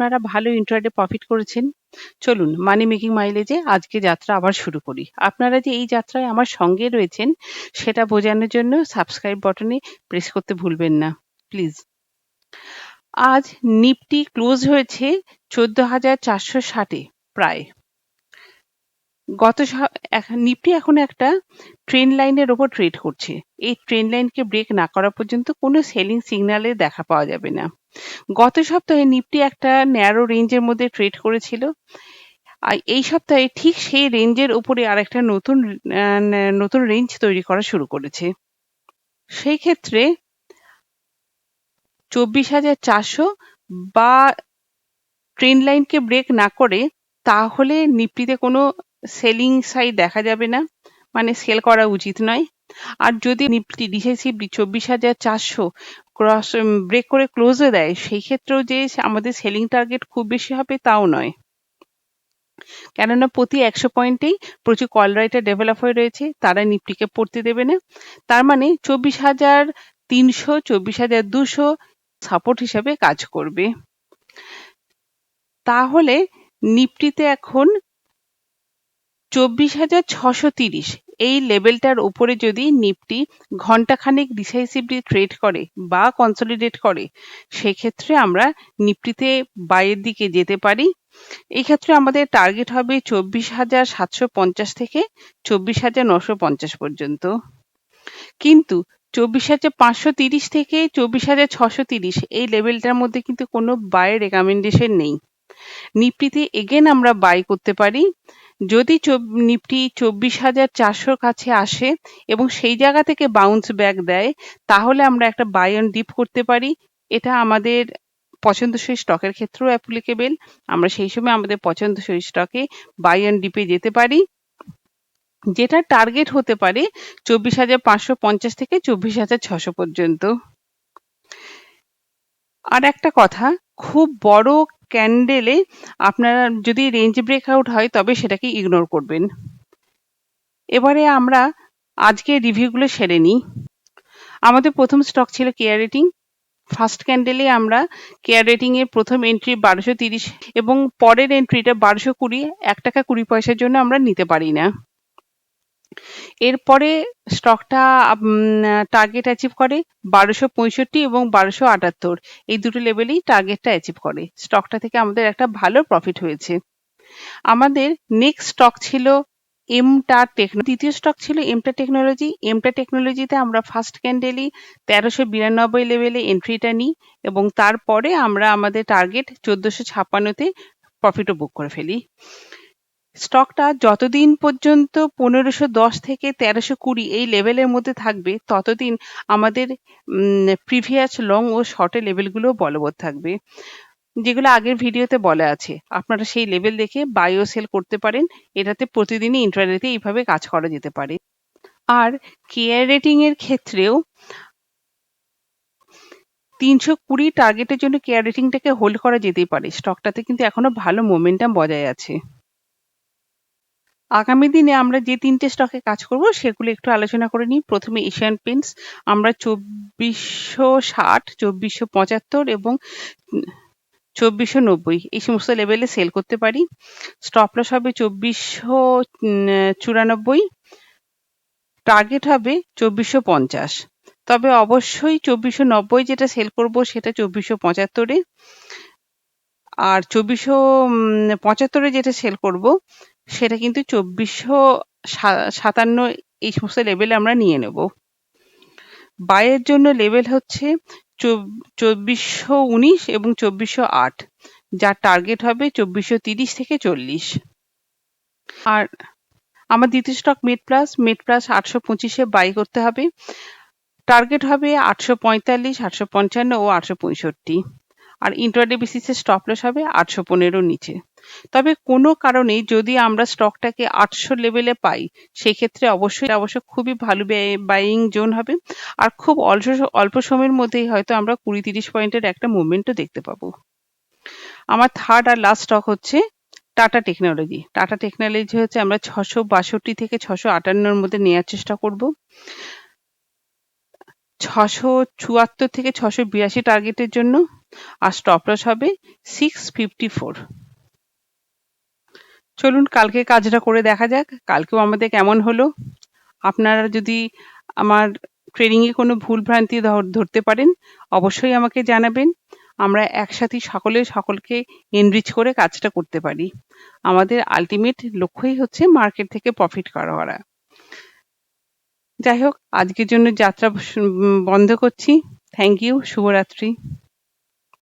আপনারা ভালো intraday profit করেছেন। চলুন মানি মেকিং মাইলেজে আজকে যাত্রা আবার শুরু করি। আপনারা যে এই যাত্রায় আমার সঙ্গে রয়েছেন, সেটা বোঝানোর জন্য সাবস্ক্রাইব বটনে প্রেস করতে ভুলবেন না প্লিজ আজ নিফটি ক্লোজ হয়েছে চোদ্দ হাজার চারশো ষাটে প্রায়। গত নিফটি এখন একটা ট্রেন লাইনের ওপর ট্রেড করছে। এই ট্রেন লাইনকে ব্রেক না করা পর্যন্ত কোনো সেলিং সিগন্যালে দেখা পাওয়া যাবে না। গত সপ্তাহে নিফটি একটা ন্যারো রেঞ্জের মধ্যে ট্রেড করেছিল। আর এই সপ্তাহে ঠিক সেই রেঞ্জের উপরে আরেকটা নতুন নতুন রেঞ্জ তৈরি করা শুরু করেছে। সেই ক্ষেত্রে চব্বিশ হাজার চারশো বা ট্রেন লাইনকে ব্রেক না করে তাহলে নিফটিতে কোনো সেলিং সাইড দেখা যাবে না। মানে সেল করা উচিত নয়। আর যদি নিফটি ডিসাইসিভলি চব্বিশ হাজার চারশো ক্রস ব্রেক করে ক্লোজে দেয়, সেই ক্ষেত্রেও যে আমাদের সেলিং টার্গেট খুব বেশি হবে তাও নয়। কেননা প্রতি একশো পয়েন্টেই প্রচুর কল রাইটার ডেভেলপ হয়ে রয়েছে, তারা নিফটিকে পড়তে দেবে না। তার মানে চব্বিশ হাজার তিনশো, চব্বিশ হাজার দুশো সাপোর্ট হিসাবে কাজ করবে। তাহলে নিফটিতে এখন চব্বিশ হাজার ছশো তিরিশ। এই লেভেলটার উপরে যদি নিফটি ঘন্টাখানেক ডিসাইসিভলি ট্রেড করে বা কনসলিডেট করে, সেক্ষেত্রে আমরা নিফটিতে বাইরের দিকে যেতে পারি। এই ক্ষেত্রে আমাদের টার্গেট হবে চব্বিশ হাজার সাতশো পঞ্চাশ থেকে চব্বিশ হাজার নশো পঞ্চাশ পর্যন্ত। কিন্তু চব্বিশ হাজার পাঁচশো তিরিশ থেকে চব্বিশ হাজার ছশো তিরিশ, এই লেভেলটার মধ্যে কিন্তু কোনো বায়ের রেকমেন্ডেশন নেই। নিফটিতে এগেন আমরা বাই করতে পারি। যদি নিফটি চব্বিশ হাজার চারশোর কাছে আসে এবং সেই জায়গা থেকে বাউন্স ব্যাক দেয়, তাহলে আমরা একটা বাই অন ডিপ করতে পারি। এটা আমাদের পছন্দসই স্টকের ক্ষেত্রেও অ্যাপ্লিকেবেল আমরা সেই সময় আমাদের পছন্দসই স্টকে বাই অন ডিপে যেতে পারি। যেটা টার্গেট হতে পারে চব্বিশ হাজার পাঁচশো পঞ্চাশ থেকে চব্বিশ হাজার ছশো পর্যন্ত। আর একটা কথা, খুব বড় ক্যান্ডেলে আপনারা যদি রেঞ্জ ব্রেকআউট হয়, তবে সেটাকে ইগনোর করবেন। এবারে আমরা আজকে রিভিউগুলো সেরে নিই। আমাদের প্রথম স্টক ছিল কেয়ার রেটিং ফার্স্ট ক্যান্ডেলে আমরা কেয়ার রেটিং এর প্রথম এন্ট্রি বারোশো তিরিশ এবং পরের এন্ট্রিটা বারোশো কুড়ি। এক টাকা কুড়ি পয়সার জন্য আমরা নিতে পারি না। এরপরে স্টকটা টার্গেট অ্যাচিভ করে বারোশো পঁয়ষট্টি এবং বারোশো আটাত্তর। এই দুটো লেভেলেই টার্গেটটা অ্যাচিভ করে। স্টকটা থেকে আমাদের একটা ভালো প্রফিট হয়েছে। আমাদের নেক্সট স্টক ছিল এমটা টেকনো দ্বিতীয় স্টক ছিল এমটা টেকনোলজি এমটা টেকনোলজিতে আমরা ফার্স্ট ক্যান্ডেলই তেরোশো বিরানব্বই লেভেলে এন্ট্রিটা নিই এবং তারপরে আমরা আমাদের টার্গেট চোদ্দশো ছাপ্পান্নতে প্রফিটও বুক করে ফেলি। স্টকটা যতদিন পর্যন্ত পনেরোশো দশ থেকে তেরোশো কুড়ি এই লেভেলের মধ্যে থাকবে, ততদিন আমাদের প্রিভিয়াস লং ও শর্টের লেভেলগুলো বলবৎ থাকবে। যেগুলো আগের ভিডিওতে বলা আছে, আপনারা সেই লেভেল দেখে বায়ো সেল করতে পারেন, এটাতে প্রতিদিনই ইন্টারনেটে এইভাবে কাজ করা যেতে পারে। আর কেয়ার রেটিং এর ক্ষেত্রেও তিনশো কুড়ি টার্গেটের জন্য কেয়ার রেটিংটাকে হোল্ড করা যেতেই পারে স্টকটাতে কিন্তু এখনও ভালো মোমেন্টাম বজায় আছে। আগামী দিনে আমরা যে তিনটে স্টকে কাজ করব, সেগুলো একটু আলোচনা করে নিই। প্রথমে এশিয়ান পেন্টস আমরা চব্বিশশো ষাট, চব্বিশশো পঁচাত্তর এবং চব্বিশশো নব্বই এই সমস্ত লেভেলে সেল করতে পারি। স্টপ লস হবে চব্বিশশো চুরানব্বই টার্গেট হবে চব্বিশশো পঞ্চাশ। তবে অবশ্যই চব্বিশশো নব্বই যেটা সেল করব, সেটা চব্বিশশো পঁচাত্তরে। আর চব্বিশশো পঁচাত্তরে যেটা সেল করব সেটা কিন্তু চব্বিশশো সাতান্ন এই সমস্ত লেভেলে আমরা নিয়ে নেব। বায়ের জন্য লেভেল হচ্ছে চব্বিশশো উনিশ এবং চব্বিশশো আট, যার টার্গেট হবে চব্বিশশো তিরিশ থেকে চল্লিশ। আর আমার দ্বিতীয় stock MedPlus made plus আটশো পঁচিশে বাই করতে হবে। টার্গেট হবে আটশো পঁয়তাল্লিশ, আটশো পঞ্চান্ন ও আটশো পঁয়ষট্টি। আর ইন্টারডে বেসিসে স্টপ লস হবে আটশো পনেরোর নিচে। তবে কোনো কারণে যদি আমরা স্টকটাকে আটশো লেভেলে পাই, সেক্ষেত্রে অবশ্যই, অবশ্য খুবই ভালো বাইং জোন হবে। আর খুব অল্প অল্প সময়ের মধ্যেই হয়তো আমরা কুড়ি তিরিশ পয়েন্টের একটা মুভমেন্টও দেখতে পাবো। আমার থার্ড আর লাস্ট স্টক হচ্ছে টাটা টেকনোলজি টাটা টেকনোলজি হচ্ছে আমরা ছশো বাষট্টি থেকে ছশো আটান্নর মধ্যে নেওয়ার চেষ্টা করব। ছশো চুয়াত্তর থেকে ছশো বিরাশি টার্গেটের জন্য। আর স্টপ লস হবে সিক্স ফিফটি ফোর চলুন কালকে কাজটা করে দেখা যাক। কালকেও আমাদের কেমন হলো। আপনারা যদি আমার ট্রেনিংয়ে কোনো ভুল ভ্রান্তি ধর- ধরতে পারেন, অবশ্যই আমাকে জানাবেন। আমরা একসাথে সকলে সকলকে এনরিচ করে কাজটা করতে পারি। আমাদের আলটিমেট লক্ষ্যই হচ্ছে মার্কেট থেকে প্রফিট করা করা। যাই হোক, আজকের জন্য যাত্রা বন্ধ করছি। থ্যাংক ইউ শুভরাত্রি।